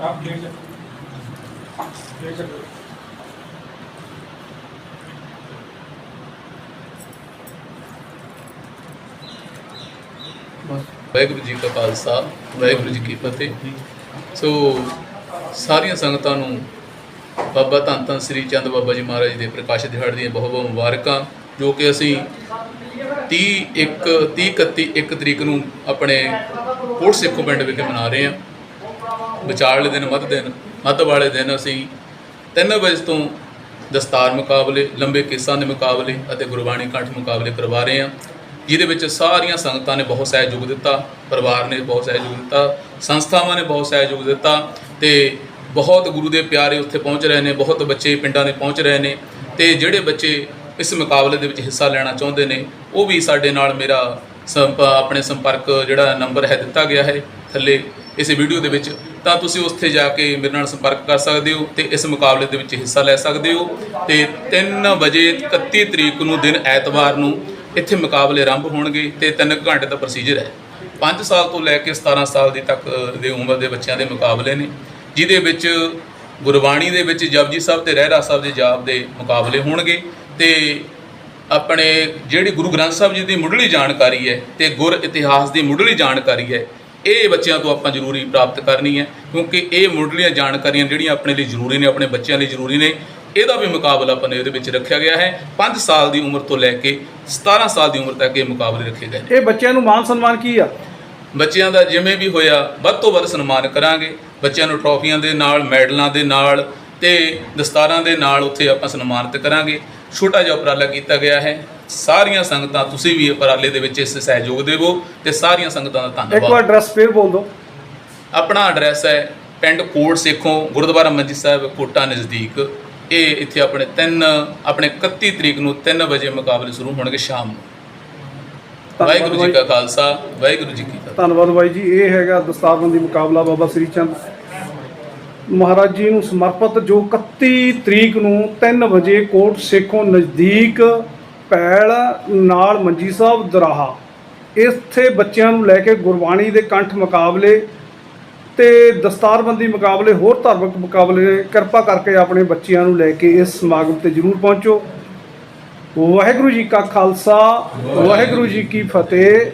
आप ले सकते ले सकते ਵਾਹਿਗੁਰੂ ਜੀ ਕਾ ਖਾਲਸਾ ਵਾਹਿਗੁਰੂ ਜੀ ਕੀ ਫਤਿਹ ਸੋ ਸਾਰੀਆਂ ਸੰਗਤਾਂ ਨੂੰ ਬਾਬਾ ਧੰਨ ਧੰਨ ਸ੍ਰੀ ਚੰਦ ਬਾਬਾ ਜੀ ਮਹਾਰਾਜ ਦੇ ਪ੍ਰਕਾਸ਼ ਦਿਹਾੜੇ ਦੀਆਂ ਬਹੁਤ ਬਹੁਤ ਮੁਬਾਰਕਾਂ ਜੋ ਕਿ ਅਸੀਂ 30 1 30 31 1 ਤਰੀਕ ਨੂੰ ਆਪਣੇ ਕੋਟ ਸਿੱਖੋ ਪਿੰਡ ਵਿਖੇ ਮਨਾ ਰਹੇ ਹਾਂ। ਵਿਚਾਰਲੇ ਦਿਨ, ਮੱਧ ਦਿਨ, ਮੱਧ ਵਾਲੇ ਦਿਨ ਅਸੀਂ 3 ਵਜੇ ਤੋਂ ਦਸਤਾਰ ਮੁਕਾਬਲੇ, ਲੰਬੇ ਕੇਸਾਂ ਦੇ ਮੁਕਾਬਲੇ ਅਤੇ ਗੁਰਬਾਣੀ ਕੰਠ ਮੁਕਾਬਲੇ ਕਰਵਾ ਰਹੇ ਹਾਂ। ਜਿਹਦੇ ਵਿੱਚ ਸਾਰੀਆਂ ਸੰਗਤਾਂ ਨੇ ਬਹੁਤ ਸਹਿਯੋਗ ਦਿੱਤਾ, ਪਰਿਵਾਰ ਨੇ ਬਹੁਤ ਸਹਿਯੋਗ ਦਿੱਤਾ, ਸੰਸਥਾਵਾਂ ਨੇ ਬਹੁਤ ਸਹਿਯੋਗ ਦਿੱਤਾ ਤੇ ਬਹੁਤ ਗੁਰੂ ਦੇ ਪਿਆਰੇ ਉੱਥੇ ਪਹੁੰਚ ਰਹੇ ਨੇ, ਬਹੁਤ ਬੱਚੇ ਪਿੰਡਾਂ ਦੇ ਪਹੁੰਚ ਰਹੇ ਨੇ ਤੇ ਜਿਹੜੇ ਬੱਚੇ ਇਸ ਮੁਕਾਬਲੇ ਦੇ ਵਿੱਚ ਹਿੱਸਾ ਲੈਣਾ ਚਾਹੁੰਦੇ ਨੇ, ਉਹ ਵੀ ਸਾਡੇ ਨਾਲ ਮੇਰਾ ਸੰਪ ਆਪਣੇ ਸੰਪਰਕ ਜਿਹੜਾ ਨੰਬਰ ਹੈ ਦਿੱਤਾ ਗਿਆ ਹੈ ਥੱਲੇ ਇਸ ਵੀਡੀਓ ਦੇ ਵਿੱਚ, ਤਾਂ ਤੁਸੀਂ ਉੱਥੇ ਜਾ ਕੇ ਮੇਰੇ ਨਾਲ ਸੰਪਰਕ ਕਰ ਸਕਦੇ ਹੋ ਤੇ ਇਸ ਮੁਕਾਬਲੇ ਦੇ ਵਿੱਚ ਹਿੱਸਾ ਲੈ ਸਕਦੇ ਹੋ। ਤੇ 3 ਵਜੇ 31 ਤਰੀਕ ਨੂੰ ਦਿਨ ਐਤਵਾਰ ਨੂੰ ਇੱਥੇ ਮੁਕਾਬਲੇ ਆਰੰਭ ਹੋਣਗੇ ਤੇ 3 ਘੰਟੇ ਦਾ ਪ੍ਰੋਸੀਜਰ ਹੈ। 5 ਸਾਲ ਤੋਂ ਲੈ ਕੇ 17 ਸਾਲ ਦੀ ਤੱਕ ਦੇ ਉਮਰ ਦੇ ਬੱਚਿਆਂ ਦੇ ਮੁਕਾਬਲੇ ਨੇ, ਜਿਹਦੇ ਵਿੱਚ ਗੁਰਬਾਣੀ ਦੇ ਵਿੱਚ ਜਪਜੀ ਸਾਹਿਬ ਤੇ ਰਹਿਰਾ ਸਾਹਿਬ ਦੇ ਜਾਪ ਦੇ ਮੁਕਾਬਲੇ ਹੋਣਗੇ ਤੇ ਆਪਣੇ ਜਿਹੜੀ ਗੁਰੂ ਗ੍ਰੰਥ ਸਾਹਿਬ ਜੀ ਦੀ ਮੁੱਢਲੀ ਜਾਣਕਾਰੀ ਹੈ ਤੇ ਗੁਰ ਇਤਿਹਾਸ ਦੀ ਮੁੱਢਲੀ ਜਾਣਕਾਰੀ ਹੈ ਇਹ ਬੱਚਿਆਂ ਤੋਂ ਆਪਾਂ ਜ਼ਰੂਰੀ ਪ੍ਰਾਪਤ ਕਰਨੀ ਹੈ ਕਿਉਂਕਿ ਇਹ ਮੁੱਢਲੀਆਂ ਜਾਣਕਾਰੀਆਂ ਜਿਹੜੀਆਂ ਆਪਣੇ ਲਈ ਜ਼ਰੂਰੀ ਨੇ ਆਪਣੇ ਬੱਚਿਆਂ ਲਈ ਜ਼ਰੂਰੀ ਨੇ ਇਹਦਾ ਵੀ ਮੁਕਾਬਲਾ ਆਪਾਂ ਨੇ ਇਹਦੇ ਵਿੱਚ ਰੱਖਿਆ ਗਿਆ ਹੈ। 5 ਸਾਲ ਦੀ ਉਮਰ ਤੋਂ ਲੈ ਕੇ 17 ਸਾਲ ਦੀ ਉਮਰ ਤੱਕ ਇਹ ਮੁਕਾਬਲੇ ਰੱਖੇ ਗਏ ਇਹ ਬੱਚਿਆਂ ਨੂੰ ਮਾਨ ਸਨਮਾਨ ਕੀ ਆ? ਬੱਚਿਆਂ ਦਾ ਜਿਵੇਂ ਵੀ ਹੋਇਆ ਵੱਧ ਤੋਂ ਵੱਧ ਸਨਮਾਨ ਕਰਾਂਗੇ। ਬੱਚਿਆਂ ਨੂੰ ਟਰੋਫੀਆਂ ਦੇ ਨਾਲ ਮੈਡਲਾਂ ਦੇ ਨਾਲ ਤੇ ਦਸਤਾਰਾਂ ਦੇ ਨਾਲ ਉੱਥੇ ਆਪਾਂ ਸਨਮਾਨਿਤ ਕਰਾਂਗੇ। ਛੋਟਾ ਜਿਹਾ ਉਪਰਾਲਾ ਕੀਤਾ ਗਿਆ ਹੈ। ਸਾਰੀਆਂ ਸੰਗਤਾਂ ਤੁਸੀਂ ਵੀ ਉਪਰਾਲੇ ਦੇ ਵਿੱਚ ਇਸ ਸਹਿਯੋਗ ਦੇਵੋ ਤੇ ਸਾਰੀਆਂ ਸੰਗਤਾਂ ਦਾ ਇੱਕ ਵਾਰ ਧੰਨਵਾਦ ਐਡਰੈਸ ਫੇਰ ਬੋਲ ਦਿਓ। ਆਪਣਾ ਐਡਰੈਸ ਹੈ ਪਿੰਡ ਕੋਟ ਸੇਖੋਂ ਗੁਰਦੁਆਰਾ ਮੰਜੀ ਸਾਹਿਬ ਕੋਟਾ ਨਜ਼ਦੀਕ। ਇਹ ਇੱਥੇ ਆਪਣੇ 3 ਆਪਣੇ 31 ਤਰੀਕ ਨੂੰ 3 ਵਜੇ ਮੁਕਾਬਲੇ ਸ਼ੁਰੂ ਹੋਣਗੇ ਸ਼ਾਮ ਨੂੰ। ਵਾਹਿਗੁਰੂ ਜੀ ਕਾ ਖਾਲਸਾ ਵਾਹਿਗੁਰੂ ਜੀ ਕੀ ਫਤਿਹ। ਧੰਨਵਾਦ ਬਾਈ ਜੀ। ਇਹ ਹੈਗਾ ਦਸਤਾਰਬੰਦੀ ਮੁਕਾਬਲਾ ਬਾਬਾ ਸ੍ਰੀ ਚੰਦ। ਮਹਾਰਾਜ ਜੀ ਨੂੰ ਸਮਰਪਿਤ ਜੋ 31 ਤਰੀਕ ਨੂੰ 3 ਵਜੇ ਕੋਟ ਸੇਖੋਂ ਨਜ਼ਦੀਕ ਪੈਲ ਨਾਲ ਮੰਜੀ ਸਾਹਿਬ ਦਰਾਹਾ, ਇੱਥੇ ਬੱਚਿਆਂ ਨੂੰ ਲੈ ਕੇ ਗੁਰਬਾਣੀ ਦੇ ਕੰਠ ਮੁਕਾਬਲੇ ਤੇ ਦਸਤਾਰਬੰਦੀ ਮੁਕਾਬਲੇ, ਹੋਰ ਧਾਰਮਿਕ ਮੁਕਾਬਲੇ, ਕਿਰਪਾ ਕਰਕੇ ਆਪਣੇ ਬੱਚਿਆਂ ਨੂੰ ਲੈ ਕੇ ਇਸ ਸਮਾਗਮ ਤੇ ਜ਼ਰੂਰ ਪਹੁੰਚੋ। ਵਾਹਿਗੁਰੂ ਜੀ ਕਾ ਖਾਲਸਾ, ਵਾਹਿਗੁਰੂ ਜੀ ਕੀ ਫਤਿਹ।